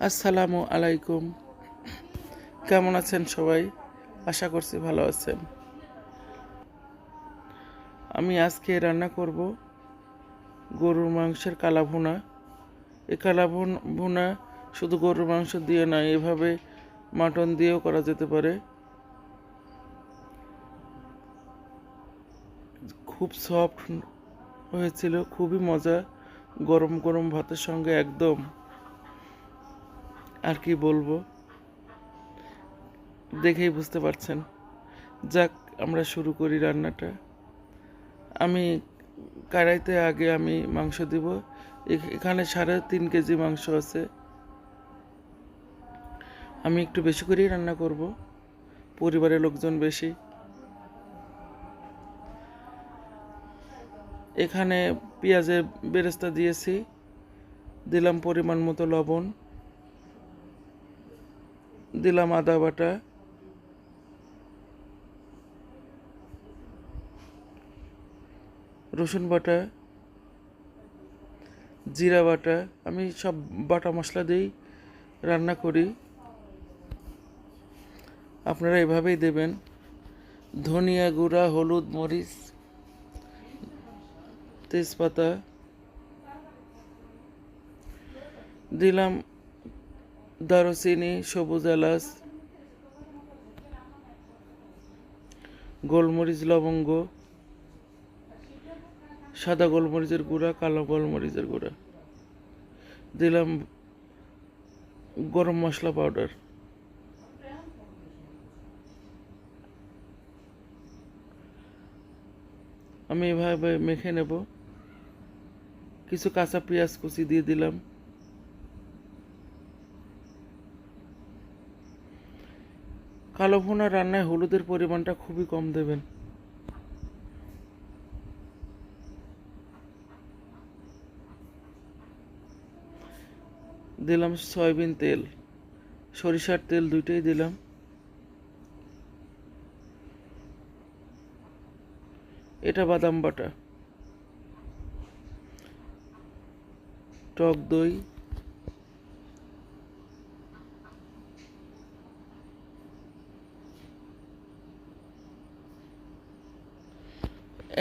আসসালামু আলাইকুম। কেমন আছেন সবাই? আশা করছি ভালো আছেন। আমি আজকে রান্না করব গরুর মাংসের কালা ভুনা এই কালা ভুন- শুধু গরুর মাংস দিয়ে না এভাবে মাটন দিয়েও করা যেতে পারে। খুব সফট হয়েছিল, খুবই মজা। গরম গরম ভাতের সঙ্গে একদম আর কি বলব? দেখেই বুঝতে পারছেন। যাক, আমরা শুরু করি রান্নাটা। আমি কড়াইতে আগে আমি মাংস দিব। এখ- এখানে সাড়ে তিন কেজি মাংস আছে। আমি একটু বেশি করেই রান্না করব। পরিবারের লোকজন বেশি। এখানে পেঁয়াজের বেরেস্তা দিয়েছি। দিলাম পরিমাণ মতো লবণ। দিলাম আদা বাটা। রসুন বাটা। জিরা বাটা। আমি সব বাটা মশলা দিয়েই রান্না করি। আপনারা এভাবেই দেবেন। ধনিয়া গুঁড়া, হলুদ, মরিচ, তেজপাতা। দিলাম দারুচিনি, সবুজ এলাচ, গোলমরিচ, লবঙ্গ, সাদা গোলমরিচের গুঁড়া, কালো গোলমরিচের গুঁড়া। দিলাম গরম মশলা পাউডার। আমি এভাবে মেখে নেব। কিছু কাঁচা পেঁয়াজ কুচি দিয়ে দিলাম। কালো ভুনা রান্নায় হলুদের পরিমাণটা খুবই কম দেবেন। দিলাম সয়াবিন তেল। সরিষার তেল দুইটাই দিলাম। এটা বাদাম বাটা। টক দই।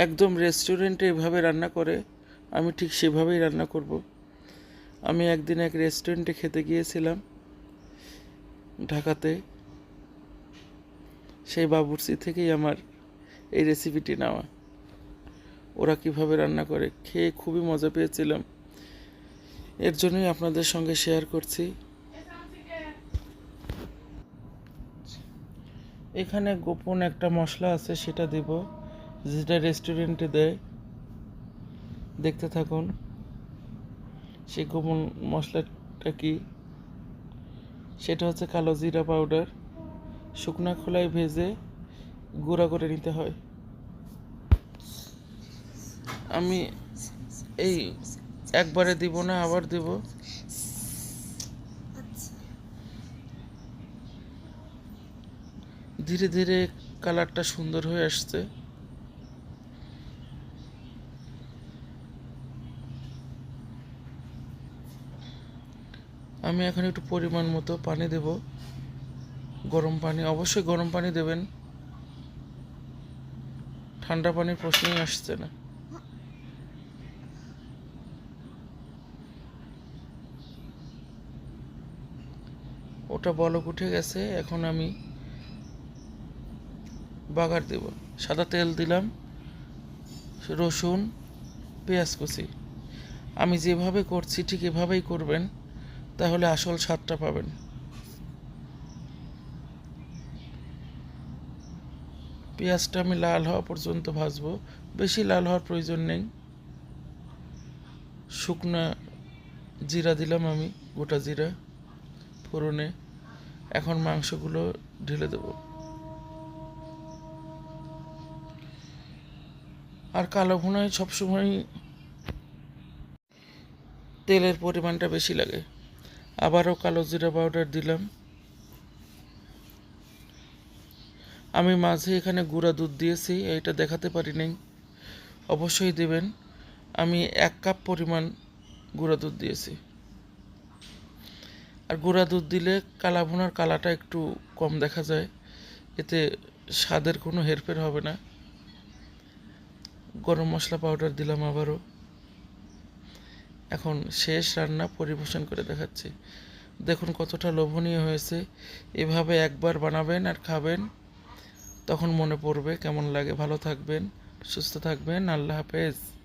একদম রেস্টুরেন্টে এভাবে রান্না করে, আমি ঠিক সেভাবেই রান্না করব। আমি একদিন এক রেস্টুরেন্টে খেতে গিয়েছিলাম, ঢাকাতে। সেই বাবুর্চি থেকেই আমার এই রেসিপিটি নেওয়া। ওরা কীভাবে রান্না করে, খেয়ে খুবই মজা পেয়েছিলাম। এর জন্যই আপনাদের সঙ্গে শেয়ার করছি। এখানে গোপন একটা মশলা আছে, সেটা দিব। যেটা রেস্টুরেন্টে দেয়, দেখতে থাকুন। সেই গোপন মশলাটা কি? সেটা হচ্ছে কালো জিরা পাউডার শুকনা খোলায় ভেজে গুঁড়া করে নিতে হয়। আমি এই একবারে দিব না, আবার দিব। ধীরে ধীরে কালারটা সুন্দর হয়ে আসছে। আমি এখন একটু পরিমাণ মতো পানি দেব। গরম পানি, অবশ্যই গরম পানি দেবেন। ঠান্ডা পানির প্রশ্নই আসছে না। ওটা বলক উঠে গেছে, এখন আমি বাগার দেব। সাদা তেল দিলাম, রসুন, পেঁয়াজ কুচি। আমি যেভাবে করছি ঠিক এভাবেই করবেন। তাহলে আসল স্বাদটা পাবেন। পেঁয়াজটা আমি লাল হওয়া পর্যন্ত ভাজবো। বেশি লাল হওয়ার প্রয়োজন নেই। শুকনা জিরা দিলাম আমি, গোটা জিরা, ফোড়নে। এখন মাংসগুলো ঢেলে দেব। আর কালো ভুনায় সবসময় তেলের পরিমাণটা বেশি লাগে। আবারও কালো জিরা পাউডার দিলাম। আমি মাঝে এখানে গুঁড়া দুধ দিয়েছি এটা দেখাতে পারি নাই। অবশ্যই দেবেন। আমি এক কাপ পরিমাণ গুঁড়া দুধ দিয়েছি। আর গুঁড়া দুধ দিলে কালা ভুনার কালাটা একটু কম দেখা যায়। এতে স্বাদের কোনো হেরফের হবে না। গরম মশলা পাউডার দিলাম আবারও। এখন শেষ রান্না পরিবেশন করে দেখাচ্ছি। দেখুন কতটা লোভনীয় হয়েছে। এভাবে একবার বানাবেন আর খাবেন, তখন মনে পড়বে কেমন লাগে। ভালো থাকবেন, সুস্থ থাকবেন। আল্লাহ হাফেজ।